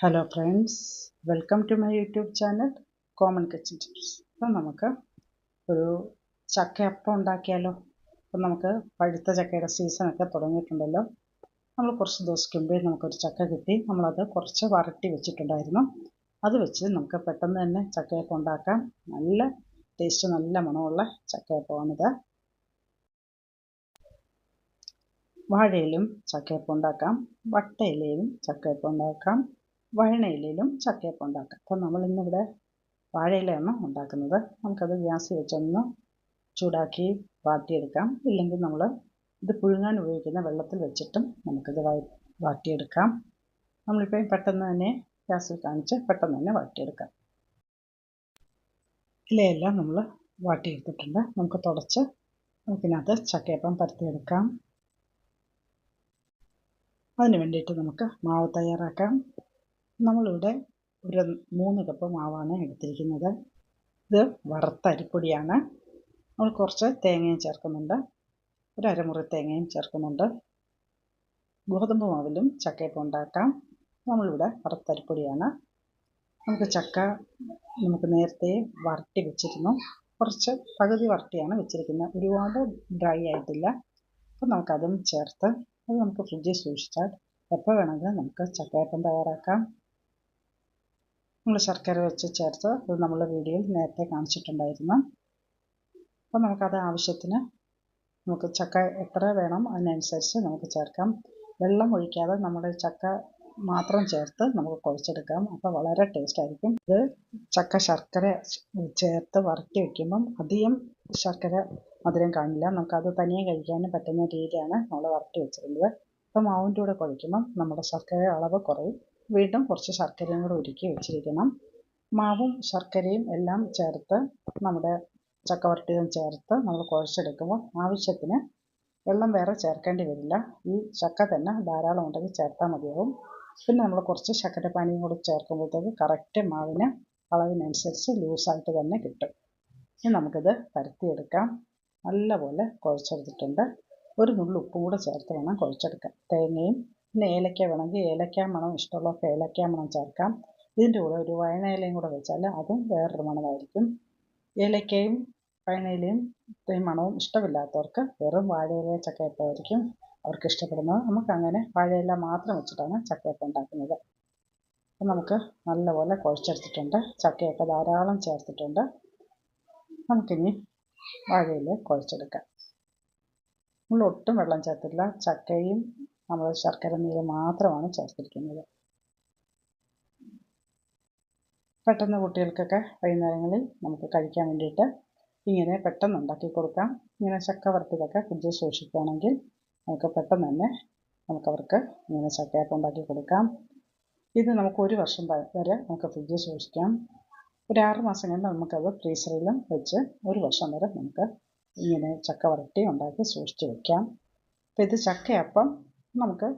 Hello friends welcome to my YouTube channel common kitchen tips അപ്പം നമുക്ക് ഒരു ചക്കയപ്പം ഉണ്ടാക്കിയാലോ? അപ്പം നമുക്ക് പഴുത്ത ചക്കയുടെ സീസണൊക്കെ തുടങ്ങിയിട്ടുണ്ടല്ലോ. നമ്മൾ കുറച്ച് ദിവസം മുമ്പേ നമുക്കൊരു ചക്ക കിട്ടി. നമ്മളത് കുറച്ച് വരട്ടി വെച്ചിട്ടുണ്ടായിരുന്നു. അത് വെച്ച് നമുക്ക് പെട്ടെന്ന് തന്നെ ചക്കയപ്പം ഉണ്ടാക്കാം. നല്ല ടേസ്റ്റ് നല്ല മണമുള്ള ചക്കയപ്പമാണിത്. വാഴയിലും ചക്കയപ്പം ഉണ്ടാക്കാം. വട്ടയിലയിലും ചക്കയപ്പം ഉണ്ടാക്കാം. വഴണയിലും ചക്കയപ്പം ഉണ്ടാക്കാം. അപ്പം നമ്മൾ ഇന്നിവിടെ വാഴയിലയാണ് ഉണ്ടാക്കുന്നത്. നമുക്കത് ഗ്യാസ് വെച്ചൊന്ന് ചൂടാക്കി വാട്ടിയെടുക്കാം. ഇല്ലെങ്കിൽ നമ്മൾ ഇത് പുഴുങ്ങാൻ ഉപയോഗിക്കുന്ന വെള്ളത്തിൽ വെച്ചിട്ടും നമുക്കിത് വാട്ടിയെടുക്കാം. നമ്മളിപ്പോൾ പെട്ടെന്ന് തന്നെ ഗ്യാസിൽ കാണിച്ച് പെട്ടെന്ന് തന്നെ വാട്ടിയെടുക്കാം. ഇലയെല്ലാം നമ്മൾ വാട്ടിയെടുത്തിട്ടുണ്ട്. നമുക്ക് തുടച്ച് നമുക്കിനകത്ത് ചക്കയപ്പം പരത്തിയെടുക്കാം. അതിന് വേണ്ടിയിട്ട് നമുക്ക് മാവ് തയ്യാറാക്കാം. നമ്മളിവിടെ ഒരു മൂന്ന് കപ്പ് മാവാണ് എടുത്തിരിക്കുന്നത്. ഇത് വറുത്ത അരിപ്പൊടിയാണ്. നമ്മൾ കുറച്ച് തേങ്ങയും ചേർക്കുന്നുണ്ട്. ഒരു അരമുറി തേങ്ങയും ചേർക്കുന്നുണ്ട്. ഗോതമ്പ് മാവിലും ചക്കയപ്പം ഉണ്ടാക്കാം. നമ്മളിവിടെ വറുത്ത അരിപ്പൊടിയാണ്. നമുക്ക് ചക്ക നമുക്ക് നേരത്തെ വരട്ടി വെച്ചിരുന്നു. കുറച്ച് പകുതി വരട്ടിയാണ് വെച്ചിരിക്കുന്നത്. ഒരുപാട് ഡ്രൈ ആയിട്ടില്ല. അപ്പോൾ നമുക്കതും ചേർത്ത് അത് നമുക്ക് ഫ്രിഡ്ജിൽ സൂക്ഷിച്ചാൽ എപ്പോൾ വേണമെങ്കിലും നമുക്ക് ചക്കയപ്പം തയ്യാറാക്കാം. നമ്മൾ ശർക്കര വെച്ച് ചേർത്ത് അത് നമ്മൾ വീഡിയോയിൽ നേരത്തെ കാണിച്ചിട്ടുണ്ടായിരുന്നു. അപ്പോൾ നമുക്കത് ആവശ്യത്തിന് നമുക്ക് ചക്ക എത്ര വേണം അതിനനുസരിച്ച് നമുക്ക് ചേർക്കാം. വെള്ളം ഒഴിക്കാതെ നമ്മൾ ചക്ക മാത്രം ചേർത്ത് നമുക്ക് കുഴച്ചെടുക്കാം. അപ്പോൾ വളരെ ടേസ്റ്റ് ആയിരിക്കും. ഇത് ചക്ക ശർക്കര ചേർത്ത് വറുത്തി വയ്ക്കുമ്പം അധികം ശർക്കര മധുരം കാണില്ല. നമുക്കത് തനിയെ കഴിക്കാനും പറ്റുന്ന രീതിയാണ് നമ്മൾ വറുത്തി വെച്ചിട്ടുള്ളത് അപ്പോൾ മാവിന്റെ കൂടെ കുഴയ്ക്കുമ്പം നമ്മുടെ ശർക്കര അളവ് കുറയും. വീണ്ടും കുറച്ച് ശർക്കരയും കൂടെ ഉരുക്കി വെച്ചിരിക്കണം. മാവും ശർക്കരയും എല്ലാം ചേർത്ത് നമ്മുടെ ചക്കവരട്ടിയും ചേർത്ത് നമ്മൾ കുഴച്ചെടുക്കുമ്പോൾ ആവശ്യത്തിന് വെള്ളം വേറെ ചേർക്കേണ്ടി വരില്ല. ഈ ചക്ക തന്നെ ധാരാളം ഉണ്ടെങ്കിൽ ചേർത്താൽ മതിയാവും. പിന്നെ നമ്മൾ കുറച്ച് ശർക്കരപ്പാനിയും കൂടി ചേർക്കുമ്പോഴത്തേക്ക് കറക്റ്റ് മാവിന് അളവിനനുസരിച്ച് ലൂസായിട്ട് തന്നെ കിട്ടും. ഇനി നമുക്കിത് പരത്തിയെടുക്കാം. നല്ലപോലെ കുഴച്ചെടുത്തിട്ടുണ്ട്. ഒരു നുള്ളു ഉപ്പും കൂടെ ചേർത്ത് വേണം കുഴച്ചെടുക്കാൻ. തേങ്ങയും പിന്നെ ഏലക്ക വേണമെങ്കിൽ ഏലക്ക മണം ഇഷ്ടമുള്ളവർക്ക് ഏലക്ക മണം ചേർക്കാം. ഇതിന്റെ കൂടെ ഒരു വയണയിലയും കൂടെ വെച്ചാൽ അതും വേറൊരു മണമായിരിക്കും. ഏലക്കയും വയണയിലയും മണവും ഇഷ്ടമില്ലാത്തവർക്ക് വെറും വാഴയില ചക്കയപ്പമായിരിക്കും അവർക്ക് ഇഷ്ടപ്പെടുന്നത്. നമുക്ക് അങ്ങനെ വാഴയില മാത്രം വെച്ചിട്ടാണ് ചക്കയപ്പം ഉണ്ടാക്കുന്നത്. അപ്പം നമുക്ക് നല്ലപോലെ കുഴച്ചെടുത്തിട്ടുണ്ട്. ചക്കയൊക്കെ ധാരാളം ചേർത്തിട്ടുണ്ട്. നമുക്കിനി വാഴയില കുഴച്ചെടുക്കാം. നമ്മൾ ഒട്ടും വെള്ളം ചേർത്തില്ല ചക്കയും നമ്മൾ ശർക്കര നീര് മാത്രമാണ് ചേർത്തിരിക്കുന്നത്. പെട്ടെന്ന് കുട്ടികൾക്കൊക്കെ വൈകുന്നേരങ്ങളിൽ നമുക്ക് കഴിക്കാൻ വേണ്ടിയിട്ട് ഇങ്ങനെ പെട്ടെന്ന് ഉണ്ടാക്കി കൊടുക്കാം. ഇങ്ങനെ ചക്ക വറുത്തതൊക്കെ ഫ്രിഡ്ജിൽ സൂക്ഷിക്കുകയാണെങ്കിൽ നമുക്ക് പെട്ടെന്ന് തന്നെ നമുക്കവർക്ക് ഇങ്ങനെ ചക്കയൊക്കെ ഉണ്ടാക്കി കൊടുക്കാം. ഇത് നമുക്ക് ഒരു വർഷം വരെ നമുക്ക് ഫ്രിഡ്ജിൽ സൂക്ഷിക്കാം. ഒരു ആറ് മാസം കൊണ്ട് നമുക്കത് ഫ്രീസറിലും വെച്ച് ഒരു വർഷം വരെ നമുക്ക് ഇങ്ങനെ ചക്ക വരട്ടി ഉണ്ടാക്കി സൂക്ഷിച്ച് വെക്കാം. അപ്പോൾ ഇത് ചക്കയപ്പം നമുക്ക്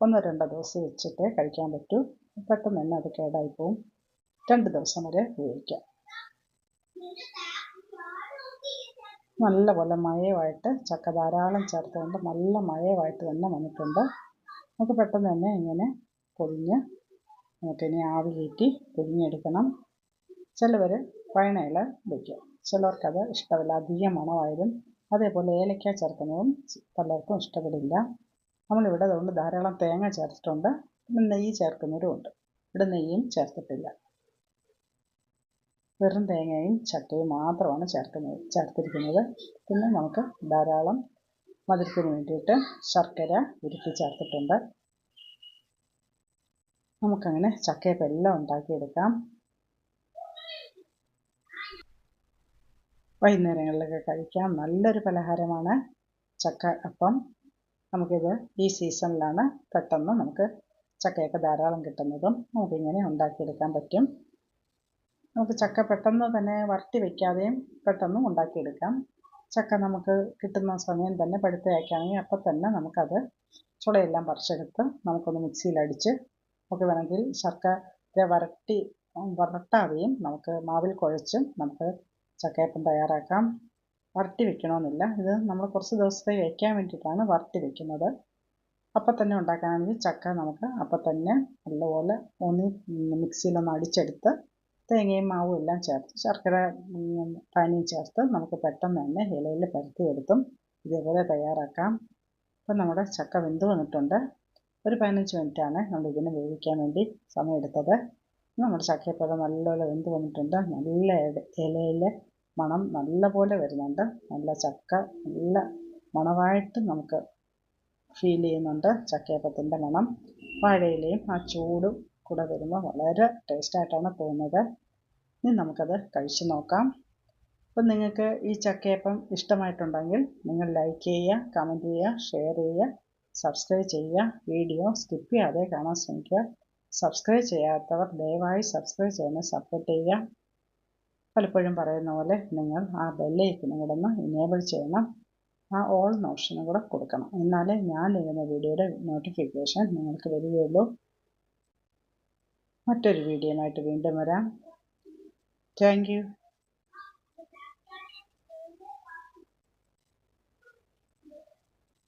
ഒന്നോ രണ്ടോ ദിവസം വെച്ചിട്ട് കഴിക്കാൻ പറ്റൂ. പെട്ടെന്ന് തന്നെ അത് കേടായി പോവും. രണ്ട് ദിവസം വരെ ഉപയോഗിക്കാം. നല്ലപോലെ മയവായിട്ട് ചക്ക ധാരാളം ചേർത്തുകൊണ്ട് നല്ല മയവായിട്ട് തന്നെ വന്നിട്ടുണ്ട്. നമുക്ക് പെട്ടെന്ന് തന്നെ ഇങ്ങനെ പൊതിഞ്ഞ് നമുക്കിനി ആവി കയറ്റി പൊതിഞ്ഞെടുക്കണം ചിലവർ പയണയിൽ വയ്ക്കും ചിലർക്കത് ഇഷ്ടമല്ല. അധികം മണമായാലും അതേപോലെ ഏലക്ക ചേർക്കുന്നതും പലർക്കും ഇഷ്ടപ്പെടില്ല. നമ്മളിവിടെ അതുകൊണ്ട് ധാരാളം തേങ്ങ ചേർത്തിട്ടുണ്ട്. പിന്നെ നെയ്യ് ചേർക്കുന്നവരും ഉണ്ട്. ഇവിടെ നെയ്യും ചേർത്തിട്ടില്ല. വെറും തേങ്ങയും ചക്കയും മാത്രമാണ് ചേർക്കുന്നത് ചേർത്തിരിക്കുന്നത്. പിന്നെ നമുക്ക് ധാരാളം മധുരത്തിന് വേണ്ടിയിട്ട് ശർക്കര ഉരുക്കി ചേർത്തിട്ടുണ്ട്. നമുക്കങ്ങനെ ചക്കയൊക്കെ എല്ലാം ഉണ്ടാക്കിയെടുക്കാം. വൈകുന്നേരങ്ങളിലൊക്കെ കഴിക്കാം. നല്ലൊരു പലഹാരമാണ് ചക്ക അപ്പം. നമുക്കിത് ഈ സീസണിലാണ് പെട്ടെന്ന് നമുക്ക് ചക്കയൊക്കെ ധാരാളം കിട്ടുന്നതും നമുക്കിങ്ങനെ ഉണ്ടാക്കിയെടുക്കാൻ പറ്റും. നമുക്ക് ചക്ക പെട്ടെന്ന് തന്നെ വരട്ടി വയ്ക്കാതെയും പെട്ടെന്ന് ഉണ്ടാക്കിയെടുക്കാം. ചക്ക നമുക്ക് കിട്ടുന്ന സമയം തന്നെ പഴുത്തയാക്കുകയാണെങ്കിൽ അപ്പം തന്നെ നമുക്കത് ചുളയെല്ലാം പറിച്ചെടുത്ത് നമുക്കൊന്ന് മിക്സിയിലടിച്ച് നമുക്ക് വേണമെങ്കിൽ ശർക്കര വരട്ടി വരട്ടാതെയും നമുക്ക് മാവിൽ കുഴച്ചും നമുക്ക് ചക്കയപ്പം തയ്യാറാക്കാം. വരട്ടി വെക്കണമെന്നില്ല. ഇത് നമ്മൾ കുറച്ച് ദിവസത്തേക്ക് വയ്ക്കാൻ വേണ്ടിയിട്ടാണ് വരട്ടി വെക്കുന്നത്. അപ്പം തന്നെ ഉണ്ടാക്കാനാണെങ്കിൽ ചക്ക നമുക്ക് അപ്പം തന്നെ നല്ലപോലെ ഒന്ന് മിക്സിയിലൊന്ന് അടിച്ചെടുത്ത് തേങ്ങയും മാവും എല്ലാം ചേർത്ത് ശർക്കര പാനിയും ചേർത്ത് നമുക്ക് പെട്ടെന്ന് തന്നെ ഇലയിൽ പരത്തിയെടുത്തും ഇതേപോലെ തയ്യാറാക്കാം. അപ്പം നമ്മുടെ ചക്ക വെന്ത് വന്നിട്ടുണ്ട്. ഒരു പതിനഞ്ച് മിനിറ്റാണ് നമ്മൾ ഇതിനെ വേവിക്കാൻ വേണ്ടി സമയമെടുത്തത്. നമ്മുടെ ചക്കയപ്പഴം നല്ലപോലെ വെന്ത് വന്നിട്ടുണ്ട്. നല്ല ഇലയിൽ മണം നല്ലപോലെ വരുന്നുണ്ട്. നല്ല ചക്ക നല്ല മണമായിട്ട് നമുക്ക് ഫീൽ ചെയ്യുന്നുണ്ട് ചക്കയപ്പത്തിന്റെ മണം. വാഴയിലയും ആ ചൂടും കൂടെ വരുമ്പോൾ വളരെ ടേസ്റ്റായിട്ടാണ് തോന്നുന്നത്. ഇനി നമുക്കത് കഴിച്ചു നോക്കാം. അപ്പം നിങ്ങൾക്ക് ഈ ചക്കയപ്പം ഇഷ്ടമായിട്ടുണ്ടെങ്കിൽ നിങ്ങൾ ലൈക്ക് ചെയ്യുക കമന്റ് ചെയ്യുക ഷെയർ ചെയ്യുക സബ്സ്ക്രൈബ് ചെയ്യുക. വീഡിയോ സ്കിപ്പ് ചെയ്യാതെ കാണാൻ ശ്രമിക്കുക. സബ്സ്ക്രൈബ് ചെയ്യാത്തവർ ദയവായി സബ്സ്ക്രൈബ് ചെയ്യാൻ സപ്പോർട്ട് ചെയ്യുക. പലപ്പോഴും പറയുന്ന പോലെ നിങ്ങൾ ആ ബെല്ലൈക്കനും കൂടെ ഒന്ന് ഇനേബിൾ ചെയ്യണം. ആ ഓൾ ഓപ്ഷനും കൂടെ കൊടുക്കണം. എന്നാലേ ഞാൻ ചെയ്യുന്ന വീഡിയോയുടെ നോട്ടിഫിക്കേഷൻ നിങ്ങൾക്ക് വരികയുള്ളൂ. മറ്റൊരു വീഡിയോയുമായിട്ട് വീണ്ടും വരാം. താങ്ക്